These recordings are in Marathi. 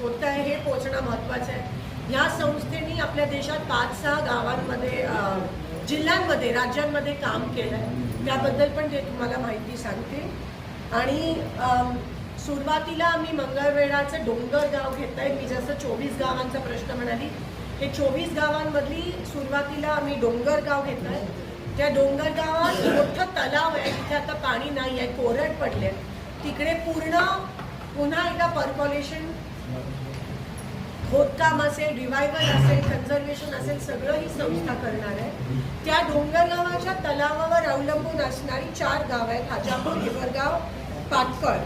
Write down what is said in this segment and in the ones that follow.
होत आहे हे पोचणं महत्त्वाचं आहे. ह्या संस्थेने आपल्या देशात पाच सहा गावांमध्ये जिल्ह्यांमध्ये राज्यांमध्ये काम केलं आहे त्याबद्दल पण ते तुम्हाला माहिती सांगते आणि सुरुवातीला आम्ही मंगळवेढाचं डोंगर गाव घेत आहे मी जसं चोवीस गावांचा प्रश्न म्हणाली हे चोवीस गावांमधली सुरुवातीला आम्ही डोंगर गाव घेत आहे त्या डोंगर गावात मोठं तलाव आहे. तिथे आता पाणी नाही आहे कोरड पडले तिकडे पूर्ण पुन्हा एकदा परकॉलेशन खोदकाम असेल रिवायवल असेल कन्झर्वेशन असेल सगळं ही संस्था करणार आहे. त्या डोंगरगावाच्या तलावावर अवलंबून असणारी चार गाव आहेत. हाजापूर हिवरगाव पाटकळ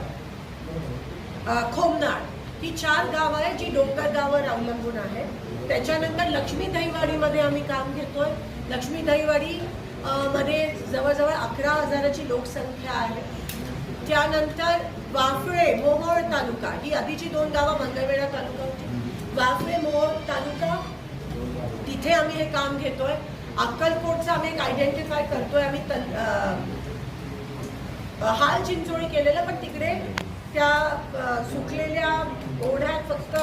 खोमनाळ. ही चार गाव आहेत जी डोंगरगावावर अवलंबून आहेत. त्याच्यानंतर लक्ष्मी दहीवाडीमध्ये आम्ही काम घेतोय. लक्ष्मी दहीवाडी मध्ये जवळजवळ अकरा हजाराची लोकसंख्या आहे. त्यानंतर वाफळे मोहोळ तालुका. ही आधीची दोन गावं मंगळवेढा तालुका होती. वाफळे मोहोळ तालुका तिथे आम्ही हे काम घेतोय. अक्कलकोटचं आम्ही एक आयडेंटिफाय करतोय. आम्ही हाल चिंचोळी केलेलं पण तिकडे त्या सुकलेल्या ओढ्यात फक्त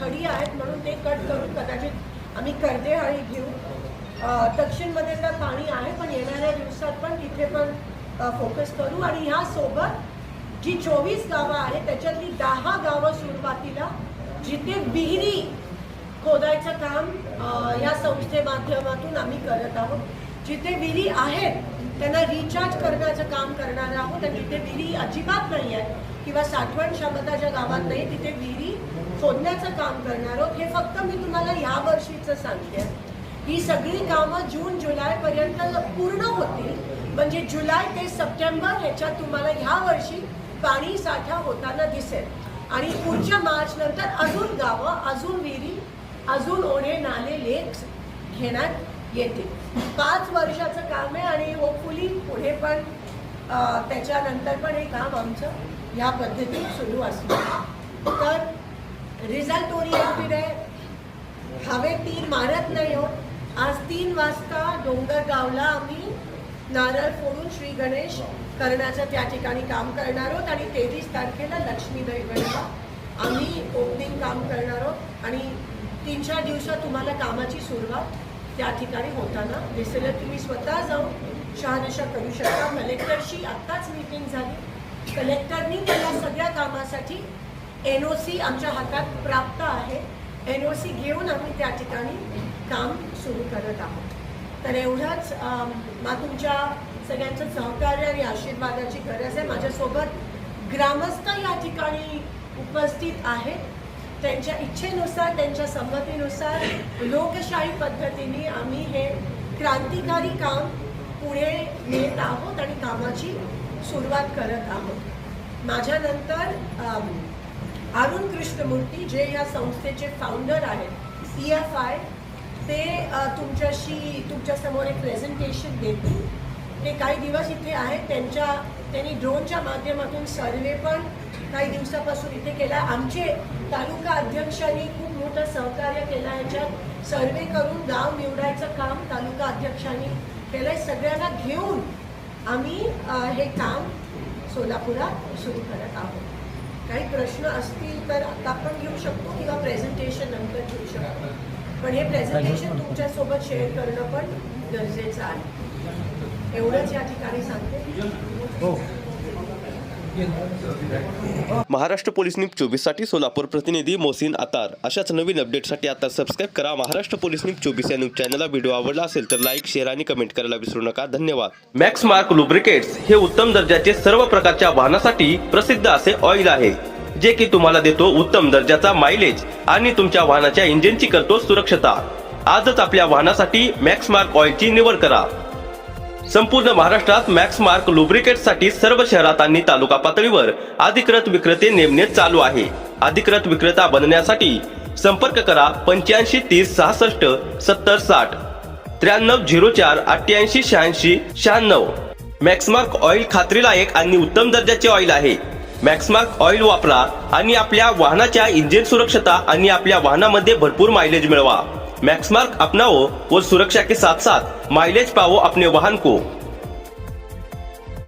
खडी आहेत म्हणून ते कट करून कदाचित आम्ही कर्देहाळी घेऊ. दक्षिणमध्ये तर पाणी आहे पण येणाऱ्या दिवसात पण तिथे पण फोकस करू आणि ह्यासोबत जी चोवीस गावं आहेत त्याच्यातली दहा गावं सुरुवातीला जिथे विहिरी खोदायचं काम या संस्थे माध्यमातून आम्ही करत आहोत. जिथे विहिरी आहेत त्यांना रिचार्ज करण्याचं काम करणार आहोत आणि जिथे विहिरी अजिबात नाही आहे किंवा साठवण क्षमता ज्या गावात नाही तिथे विहिरी खोदण्याचं काम करणार आहोत. हे फक्त मी तुम्हाला ह्या वर्षीचं सांगते. ही सगळी कामं जून जुलैपर्यंत पूर्ण होतील. म्हणजे जुलै ते सप्टेंबर ह्याच्यात तुम्हाला ह्या वर्षी पाणी साठा होताना दिसेल. आणि पुढच्या मार्च नंतर अजून गावं अजून विहिरी अजून ओढे नाले लेक घेण्यात येतील. पाच वर्षाचं काम आहे आणि होपफुली पुढे पण त्याच्यानंतर पण हे काम आमचं ह्या पद्धतीत सुरू असणार. तर रिझल्ट ओरिएंटेड आहे. हवे तीन मारत नाही हो. आज तीन वाजता डोंगरगावला आम्ही नारळ फोडून श्री गणेश करण्याचं त्या ठिकाणी काम करणार आहोत आणि तेवीस तारखेला लक्ष्मी दैवतला आम्ही ओपनिंग काम करणार आहोत आणि तीन चार दिवसात तुम्हाला कामाची सुरुवात त्या ठिकाणी होताना दिसेल. तुम्ही स्वतः जाऊन शहानिशा करू शकता. कलेक्टरशी आत्ताच मीटिंग झाली. कलेक्टरनी त्याला सगळ्या कामासाठी एन ओ सी आमच्या हातात प्राप्त आहे. एन ओ सी घेऊन आम्ही त्या ठिकाणी काम सुरू करत आहोत. तर एवढंच अम, मा तुमच्या सगळ्यांचं सहकार्य आणि आशीर्वादाची गरज आहे. माझ्यासोबत ग्रामस्थ या ठिकाणी उपस्थित आहेत. त्यांच्या इच्छेनुसार त्यांच्या संमतीनुसार लोकशाही पद्धतीने आम्ही हे क्रांतिकारी काम पुढे नेत आहोत आणि कामाची सुरुवात करत आहोत. माझ्यानंतर अरुण कृष्णमूर्ती जे या संस्थेचे फाउंडर आहेत सी एफ आय ते तुमच्याशी तुमच्यासमोर एक प्रेझेंटेशन देतील. ते काही दिवस इथे आहेत. त्यांच्या त्यांनी ड्रोनच्या माध्यमातून सर्वे पण काही दिवसापासून इथे केला. आमचे तालुका अध्यक्षांनी खूप मोठं सहकार्य केलं. याच्यात सर्वे करून गाव निवडायचं काम तालुका अध्यक्षांनी केलंय. सगळ्यांना घेऊन आम्ही हे काम सोलापुरात सुरू करत आहोत. काही प्रश्न असतील तर आता आपण घेऊ शकतो किंवा प्रेझेंटेशन नंतर घेऊ शकतो. पण हे प्रेझेंटेशन तुमच्यासोबत शेअर करणं पण गरजेचं आहे. एवढंच या ठिकाणी सांगते. महाराष्ट्र पोलीस न्यूज चोवीससाठी सोलापूर प्रतिनिधी मोहसिन आतार अशाच नवीन अपडेटसाठी आता सबस्क्राईब करा. महाराष्ट्र पोलीस न्यूज चोवीस या न्यूज चॅनलला व्हिडिओ आवडला असेल तर लाईक शेअर आणि कमेंट करायला विसरू नका. धन्यवाद. मॅक्स मार्क लुब्रिकेट्स हे उत्तम दर्जाचे सर्व प्रकारच्या वाहनासाठी प्रसिद्ध असे ऑइल आहे. जे की तुम्हाला देतो उत्तम दर्जाचा मायलेज आणि तुमच्या वाहनाच्या इंजिनची करतो सुरक्षता. आजच आपल्या वाहनासाठी मॅक्स मार्क ऑइलची निवड करा. संपूर्ण महाराष्ट्रात मॅक्स मार्क लुब्रिकेटसाठी सर्व शहरात आणि तालुका पातळीवर अधिकृत विक्रेते नेमणे चालू आहे. अधिकृत विक्रेता बनण्यासाठी संपर्क करा पंच्याऐंशी तीस सहासष्ट सत्तर साठ त्र्याण्णव झिरो चार अठ्ठ्याऐंशी शहाऐंशी शहाण्णव. मॅक्समार्क ऑइल खात्रीलायक आणि उत्तम दर्जाचे ऑइल आहे. मॅक्समार्क ऑइल वापरा आणि आपल्या वाहनाच्या इंजिन सुरक्षता आणि आपल्या वाहनामध्ये भरपूर माइलेज मिळवा. मैक्समार्क अपनाओ और सुरक्षा के साथ साथ माइलेज पाओ अपने वाहन को.